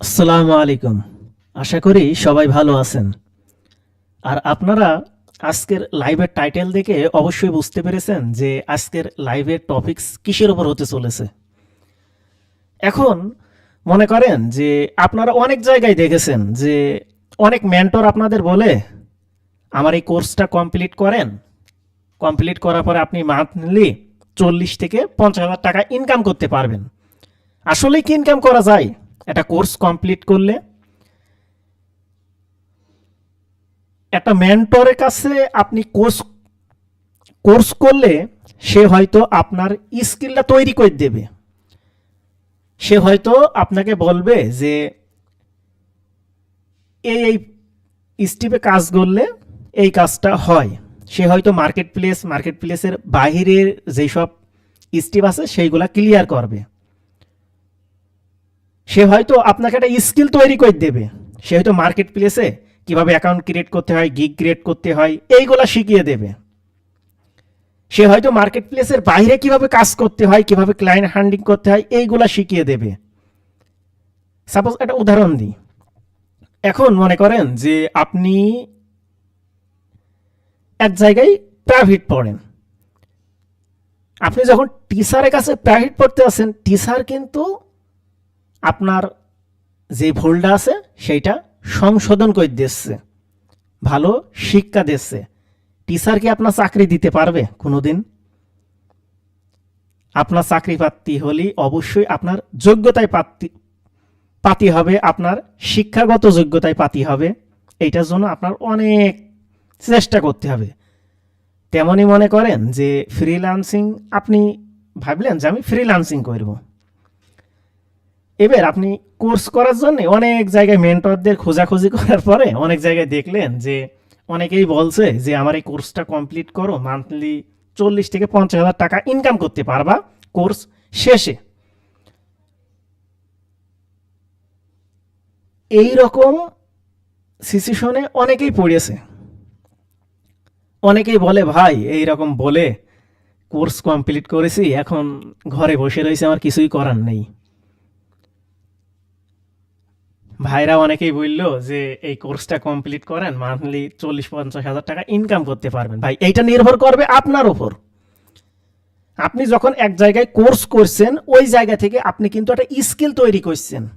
আসসালামু আলাইকুম। আশা করি সবাই ভালো আছেন। আর আপনারা আজকের লাইভের টাইটেল দেখে অবশ্যই বুঝতে পেরেছেন যে আজকের লাইভের টপিকস কিসের উপর হতে চলেছে। এখন মনে করেন যে আপনারা অনেক জায়গায় দেখেছেন যে অনেক মেন্টর আপনাদের বলে, আমার এই কোর্সটা কমপ্লিট করেন। কমপ্লিট করার পরে আপনি মান্থলি চল্লিশ থেকে পঞ্চাশ হাজার টাকা ইনকাম করতে পারবেন। আসলে কি ইনকাম করা যায়? একটা কোর্স কমপ্লিট করলে, একটা মেন্টরের কাছে আপনি কোর্স কোর্স করলে সে হয়তো আপনার স্কিলটা তৈরি করে দেবে। সে হয়তো আপনাকে বলবে যে, এই এই স্টিপে কাজ করলে এই কাজটা হয়। সে হয়তো মার্কেট প্লেস মার্কেট প্লেসের বাহিরের যেসব স্টিপ আছে, সেইগুলা ক্লিয়ার করবে। সে হয়তো আপনাকে একটা স্কিল তৈরি করে দেবে। সে হয়তো মার্কেট প্লেসে কীভাবে অ্যাকাউন্ট ক্রিয়েট করতে হয় গিগ ক্রিয়েট করতে হয়, এইগুলা শিখিয়ে দেবে। সে হয়তো মার্কেট প্লেসের বাইরে কীভাবে কাজ করতে হয়, কীভাবে ক্লায়েন্ট হ্যান্ডিং করতে হয়, এইগুলা শিখিয়ে দেবে। সাপোজ একটা উদাহরণ দিই। এখন মনে করেন যে আপনি এক জায়গায় প্রাইভেট পড়েন। আপনি যখন টিচারের কাছে প্রাইভেট পড়তে আসেন টিচার কিন্তু আপনার যে ভুলটা আছে, সেইটা সংশোধন করে দিচ্ছে ভালো শিক্ষা দিচ্ছে টিচার কি আপনার চাকরি দিতে পারবে কোনোদিন? আপনার চাকরি প্রার্থী হলে অবশ্যই আপনার যোগ্যতায় প্রার্থী পাতি হবে, আপনার শিক্ষাগত যোগ্যতায় পাতি হবে। এইটার জন্য আপনার অনেক চেষ্টা করতে হবে। তেমনই মনে করেন যে ফ্রিল্যান্সিং আপনি ভাবলেন যে আমি ফ্রিল্যান্সিং করব। এবার আপনি কোর্স করার জন্য অনেক জায়গায় মেন্টরদের খোঁজাখুঁজি করার পরে অনেক জায়গায় দেখলেন যে অনেকেই বলছে যে, আমার এই কোর্সটা কমপ্লিট করো মান্থলি চল্লিশ থেকে পঞ্চাশ হাজার টাকা ইনকাম করতে পারবা কোর্স শেষে। এই রকম সিচুয়েশনে অনেকেই পড়েছে। অনেকেই বলে, ভাই এই রকম বলে কোর্স কমপ্লিট করেছি, এখন ঘরে বসে রয়েছে, আমার কিছুই করার নেই। ভাইরা অনেকেই বলল যে এই কোর্সটা কমপ্লিট করেন মান্থলি চল্লিশ পঞ্চাশ হাজার টাকা ইনকাম করতে পারবেন। ভাই, এইটা নির্ভর করবে আপনার উপর। আপনি যখন এক জায়গায় কোর্স করছেন, ওই জায়গা থেকে আপনি কিন্তু একটা স্কিল তৈরি করছেন।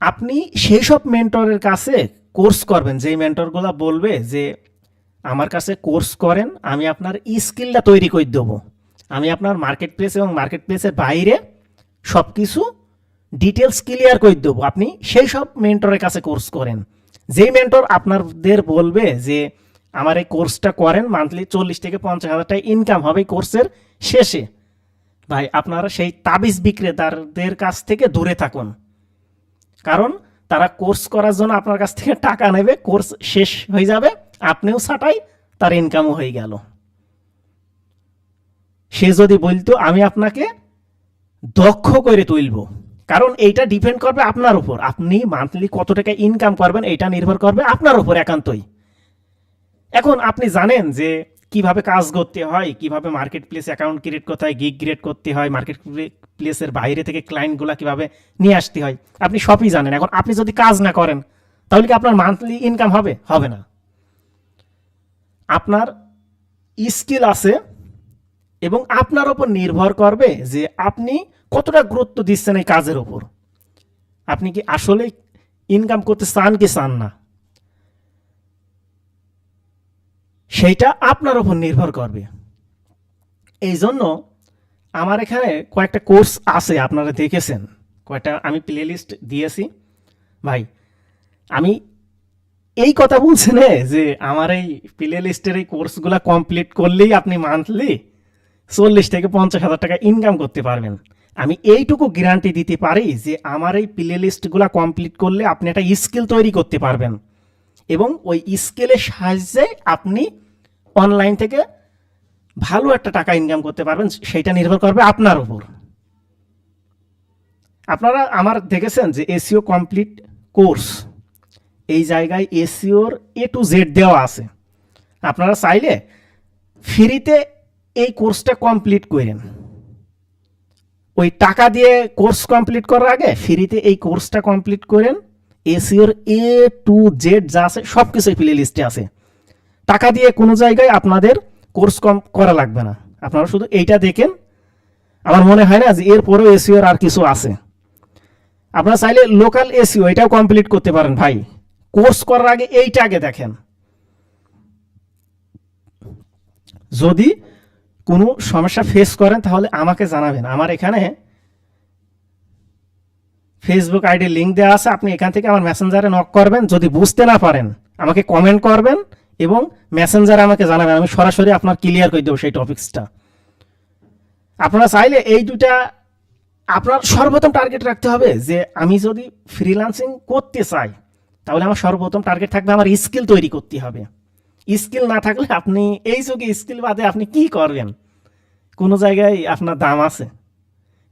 আপনি সেই সব মেন্টরের কাছে কোর্স করবেন, যেই মেন্টরগুলো বলবে যে, আমার কাছে কোর্স করেন, আমি আপনার স্কিলটা তৈরি করে দেবো। আমি আপনার মার্কেট প্লেস এবং মার্কেট প্লেসের বাইরে সব কিছু ডিটেলস ক্লিয়ার করে দেবো। আপনি সেই সব মেন্টরের কাছে কোর্স করেন। যেই মেন্টর আপনাদের বলবে যে, আমার এই কোর্সটা করেন মান্থলি চল্লিশ থেকে পঞ্চাশ হাজার টাকা ইনকাম হবে কোর্সের শেষে। ভাই, আপনারা সেই তাবিজ বিক্রেতাদের কাছ থেকে দূরে থাকুন। কারণ তারা কোর্স করার জন্য আপনার কাছ থেকে টাকা নেবে কোর্স শেষ হয়ে যাবে, আপনিও ছাটাই, তার ইনকামও হয়ে গেল। সে যদি বলতো, আমি আপনাকে দক্ষ করে তুলব। কারণ এইটা ডিপেন্ড করবে আপনার উপর। আপনি মান্থলি কত টাকা ইনকাম করবেন এটা নির্ভর করবে আপনার উপর একান্তই। এখন আপনি জানেন যে কীভাবে কাজ করতে হয়, কীভাবে মার্কেট প্লেস অ্যাকাউন্ট ক্রিয়েট করতে হয় গিগ ক্রিয়েট করতে হয় মার্কেট প্লেসের বাইরে থেকে ক্লায়েন্টগুলো কীভাবে নিয়ে আসতে হয়, আপনি সবই জানেন। এখন আপনি যদি কাজ না করেন, তাহলে কি আপনার মান্থলি ইনকাম হবে? হবে না। আপনার স্কিল আছে এবং আপনার ওপর নির্ভর করবে যে আপনি কতটা গুরুত্ব দিচ্ছেন এই কাজের ওপর আপনি কি আসলে ইনকাম করতে চান কি চান না? সেইটা আপনার ওপর নির্ভর করবে। এই জন্য আমার এখানে কয়েকটা কোর্স আছে, আপনারা দেখেছেন। কয়েকটা আমি প্লে লিস্ট দিয়েছি। ভাই, আমি এই কথা বলছেন যে আমার এই প্লে লিস্টের এই কোর্সগুলো কমপ্লিট করলেই আপনি মান্থলি চল্লিশ থেকে পঞ্চাশ হাজার টাকা ইনকাম করতে পারবেন। আমি এইটুকু গ্যারান্টি দিতে পারি যে আমার এই প্লে লিস্টগুলো কমপ্লিট করলে আপনি একটা স্কিল তৈরি করতে পারবেন। এবং ওই স্কেলের সাহায্যে আপনি অনলাইন থেকে ভালো একটা টাকা ইনকাম করতে পারবেন, সেইটা নির্ভর করবে আপনার উপর। আপনারা আমার দেখেছেন যে এসিও কমপ্লিট কোর্স এই জায়গায় এসিওর এ টু জেড দেওয়া আছে। আপনারা চাইলে ফ্রিতে এই কোর্সটা কমপ্লিট করেন। ওই টাকা দিয়ে কোর্স কমপ্লিট করার আগে ফ্রিতে এই কোর্সটা কমপ্লিট করেন। এসিওর এ টু জেড যা আছে সব কিছুই প্লে লিস্টে আছে। টাকা দিয়ে কোনো জায়গায় আপনাদের কোর্স কম করা লাগবে না। আপনারা শুধু এইটা দেখেন। আমার মনে হয় না যে এরপরেও এসিওর আর কিছু আছে। আপনারা চাইলে লোকাল এসিও এটাও কমপ্লিট করতে পারেন ভাই। কোর্স করার আগে এইটা আগে দেখেন। যদি কোনো সমস্যা ফেস করেন, তাহলে আমাকে জানাবেন। আমার এখানে ফেসবুক আইডি লিঙ্ক দেওয়া আছে, আপনি এখান থেকে আমার মেসেঞ্জারে নক করবেন। যদি বুঝতে না পারেন, আমাকে কমেন্ট করবেন এবং মেসেঞ্জারে আমাকে জানাবেন। আমি সরাসরি আপনার ক্লিয়ার করে দেবো সেই টপিক্সটা আপনারা চাইলে এই দুটা আপনার সর্বপ্রথম টার্গেট রাখতে হবে যে আমি যদি ফ্রিল্যান্সিং করতে চাই, তাহলে আমার সর্বপ্রথম টার্গেট থাকবে আমার স্কিল তৈরি করতে হবে। স্কিল না থাকলে আপনি এই যুগে স্কিল বাদে আপনি কি করবেন? কোনো জায়গায় আপনার দাম আছে,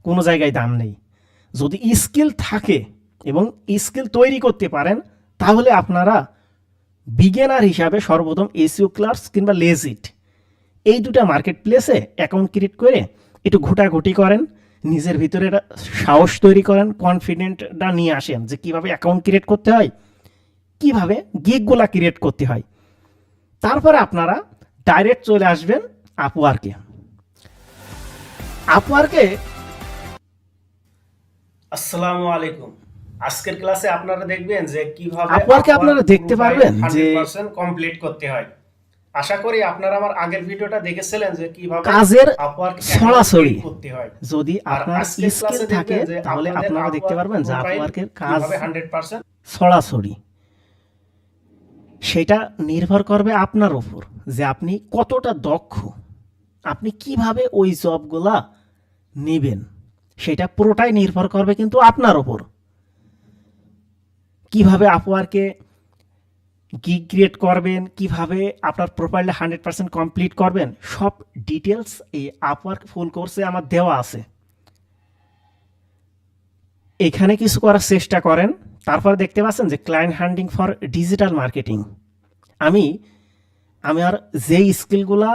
কোনো জায়গায় দাম নেই। যদি স্কিল থাকে এবং স্কিল তৈরি করতে পারেন, তাহলে আপনারা বিগেনার হিসাবে সর্বপ্রথম এসিও ক্লার্স কিংবা লেজিট এই দুটা মার্কেট প্লেসে অ্যাকাউন্ট ক্রিয়েট করে একটু ঘোটাঘুটি করেন, নিজের ভিতরে সাহস তৈরি করেন কনফিডেন্টটা নিয়ে আসেন যে কীভাবে অ্যাকাউন্ট ক্রিয়েট করতে হয়, কীভাবে গিগগুলা ক্রিয়েট করতে হয়। তারপরে আপনারা ডাইরেক্ট চলে আসবেন আপওয়ার্কে আপওয়ার্কে আসসালামু আলাইকুম। আজকের ক্লাসে আপনারা দেখবেন যে কীভাবে Upwork-এ আপনারা দেখতে পারবেন যে 100% কমপ্লিট করতে হয়। আশা করি আপনারা আমার আগের ভিডিওটা দেখেছিলেন যে কীভাবে কাজের সরাসরি করতে হয়। যদি আপনার স্কিল থাকে তাহলে আপনারা দেখতে পারবেন যে আপওয়ার্কের কাজ কীভাবে 100% সরাসরি সেটা নির্ভর করবে আপনার উপর যে আপনি কতটা দক্ষ। আপনি কীভাবে ওই জবগুলা নেবেন, সেটা পুরোটাই নির্ভর করবে কিন্তু আপনার ওপর কীভাবে আপওয়ার্কে গিগ ক্রিয়েট করবেন, কীভাবে আপনার প্রোফাইলটা হান্ড্রেড পার্সেন্ট কমপ্লিট করবেন, সব ডিটেলস এই আপওয়ার্ক ফুল কোর্সে আমার দেওয়া আছে। এখানে কিছু করার চেষ্টা করেন। তারপর দেখতে পাচ্ছেন যে client handing for digital marketing আমি আমার যেই স্কিলগুলা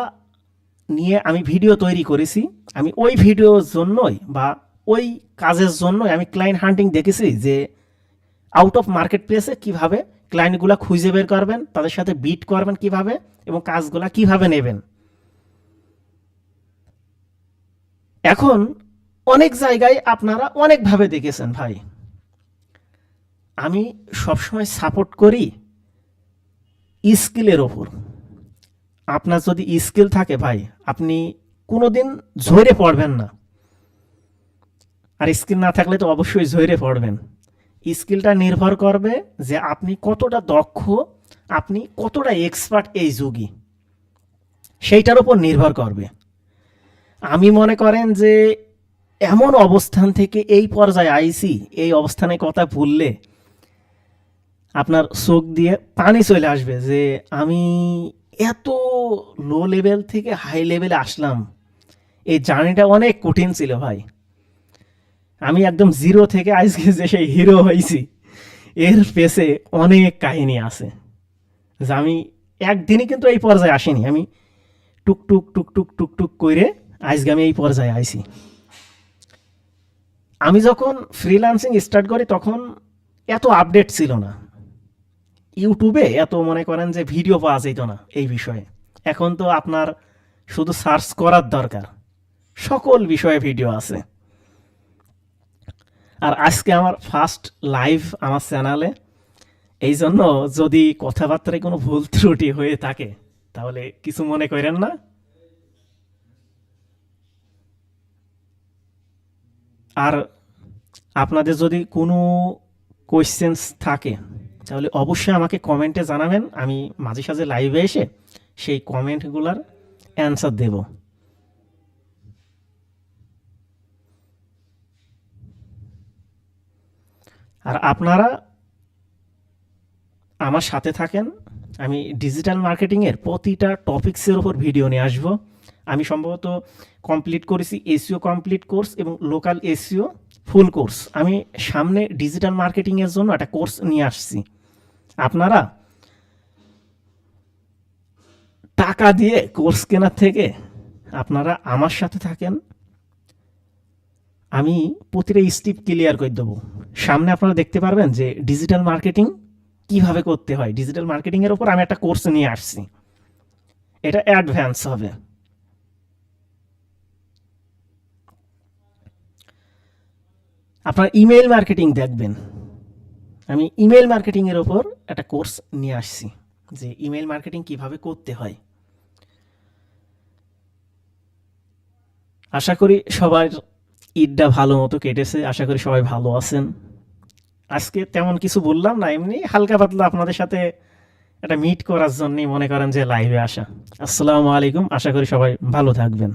নিয়ে আমি ভিডিও তৈরি করেছি, আমি ওই ভিডিওর জন্যই বা ওই কাজের জন্যই আমি ক্লায়েন্ট হান্টিং দেখেছি যে আউট অফ মার্কেট প্লেসে কীভাবে ক্লায়েন্টগুলো খুঁজে বের করবেন, তাদের সাথে বিট করবেন কীভাবে এবং কাজগুলা কীভাবে নেবেন। এখন অনেক জায়গায় আপনারা অনেকভাবে দেখেছেন ভাই। আমি সবসময় সাপোর্ট করি স্কিলের ওপর। আপনার যদি স্কিল থাকে ভাই, আপনি কোনোদিন ঝরে পড়বেন না। আর স্কিল না থাকলে তো অবশ্যই ঝরে পড়বেন। স্কিলটা নির্ভর করবে যে আপনি কতটা দক্ষ, আপনি কতটা এক্সপার্ট এই যুগী। সেইটার উপর নির্ভর করবে। আমি মনে করেন যে এমন অবস্থান থেকে এই পর্যায়ে আইছি এই অবস্থানে কথা ভুললে আপনার চোখ দিয়ে পানি চলে আসবে যে আমি এত লো লেভেল থেকে হাই লেভেলে আসলাম। এই জার্নিটা অনেক কঠিন ছিল ভাই। আমি একদম জিরো থেকে আজকে যে সেই হিরো হয়েছি, এর পেছে অনেক কাহিনী আছে। যে আমি একদিনই কিন্তু এই পর্যায়ে আসিনি। আমি টুকটুক টুকটুক টুকটুক করে আজকে আমি এই পর্যায়ে আইছি। আমি যখন ফ্রিল্যান্সিং স্টার্ট করি তখন এত আপডেট ছিল না। ইউটিউবে এত মনে করেন যে ভিডিও পাওয়া যেত না এই বিষয়ে। এখন তো আপনার শুধু সার্চ করার দরকার। সকল বিষয়ে ভিডিও আছে। আর আজকে আমার ফার্স্ট লাইভ আমার চ্যানেলে এই জন্য যদি কথাবার্তায় কোনো ভুল ত্রুটি হয়ে থাকে, তাহলে কিছু মনে করেন না। আর আপনাদের যদি কোনো কোয়েশ্চেন্স থাকে তাহলে অবশ্যই আমাকে কমেন্টে জানাবেন। আমি মাঝে সাঝে লাইভে এসে সেই কমেন্টগুলোর অ্যান্সার দেব। আর আপনারা আমার সাথে থাকেন। আমি ডিজিটাল মার্কেটিংয়ের প্রতিটা টপিক্সের ওপর ভিডিও নিয়ে আসব। আমি সম্ভবত কমপ্লিট করেছি এসিও কমপ্লিট কোর্স এবং লোকাল এসিও ফুল কোর্স আমি সামনে ডিজিটাল মার্কেটিংয়ের জন্য একটা কোর্স নিয়ে আসছি। আপনারা টাকা দিয়ে কোর্স কেনার থেকে আপনারা আমার সাথে থাকেন। আমি প্রতিটা স্টিপ ক্লিয়ার করে দেবো। সামনে আপনারা দেখতে পারবেন যে ডিজিটাল মার্কেটিং কীভাবে করতে হয়। ডিজিটাল মার্কেটিংয়ের ওপর আমি একটা কোর্স নিয়ে আসছি। এটা অ্যাডভান্স হবে। আপনার ইমেল মার্কেটিং দেখবেন। আমি ইমেল মার্কেটিংয়ের ওপর একটা কোর্স নিয়ে আসছি, যে ইমেল মার্কেটিং কীভাবে করতে হয়। আশা করি সবার ঈদটা ভালো মতো কেটেছে, আশা করি সবাই ভালো আছেন। আজকে তেমন কিছু বললাম না, এমনি হালকা পাতলা আপনাদের সাথে একটা মিট করার জন্যই মনে করেন যে লাইভে আসা। আসসালামু আলাইকুম, আশা করি সবাই ভালো থাকবেন।